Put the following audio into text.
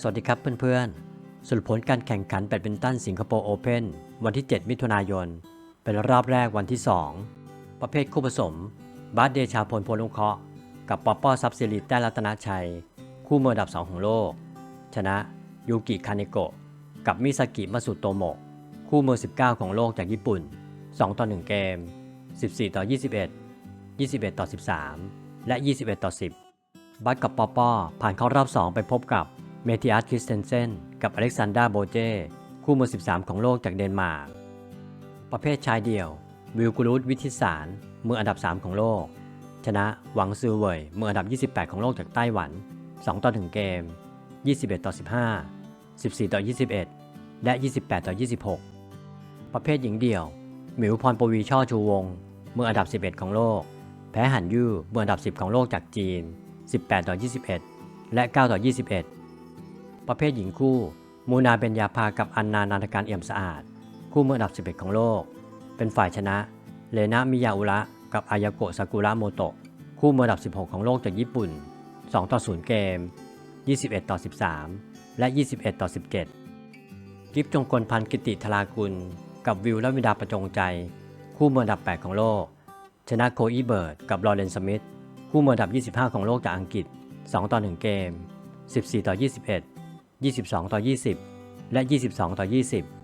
สวัสดีครับเพื่อนๆ สรุปผลการแข่งขันแบดมินตันสิงคโปร์โอเพนวันที่ 7 มิถุนายน เป็นรอบแรกวันที่ 2 ประเภทคู่ผสม บาสเดชาพลพลุงเคาะห์กับปอปปอซับซิริแต้รัตนชัย คู่มือดับ 2 ของโลก ชนะยูกิคาเนโกะกับมิซากิมาสุโตโมะคู่มือ 19 ของโลกจากญี่ปุ่น 2 ต่อ 1 เกม 14 ต่อ 21 21 ต่อ 13 และ 21 ต่อ 10 บัตกับปอปอผ่านเข้ารอบ 2 ไปพบกับ เมทิอัสคริสเตนเซนกับอเล็กซานดราโบเจ คู่มือ 13 ของโลกจากเดนมาร์ก ประเภทชายเดี่ยว วิลกุรุตวิทิสาร มืออันดับ 3 ของโลก ชนะหวังซือเว่ยมืออันดับ 28 ของโลกจากไต้หวัน 2 ต่อ 1 เกม 21 ต่อ 15 14 ต่อ 21 และ 28 ต่อ 26 ประเภทหญิงเดี่ยว หมิวพรปวีช่อชูวง มืออันดับ 11 ของโลก แพ้หันยู่มืออันดับ 10 ของโลกจากจีน 18 ต่อ 21 และ 9 ต่อ 21 ประเภทหญิงคู่ มูนาเบญญาภากับอันนานันการเอี่ยมสะอาด คู่มืออันดับ 11 ของโลก เป็นฝ่ายชนะ เลนะมิยาอุระกับอายาโกะซากุระโมโตะ คู่มืออันดับ 16 ของโลกจากญี่ปุ่น 2 ต่อ 0 เกม 21 ต่อ 13 และ 21 ต่อ 17 กิฟจงกลพันกิติธรากุล กับวิวและวิดาประจงใจ คู่มืออันดับ 8 ของโลก ชนะโคอีเบิร์ดกับลอเรนสมิธ คู่มืออันดับ 25 ของโลกจากอังกฤษ 2 ต่อ 1 เกม 14 ต่อ 21 22 ต่อ 20 และ 22 ต่อ 20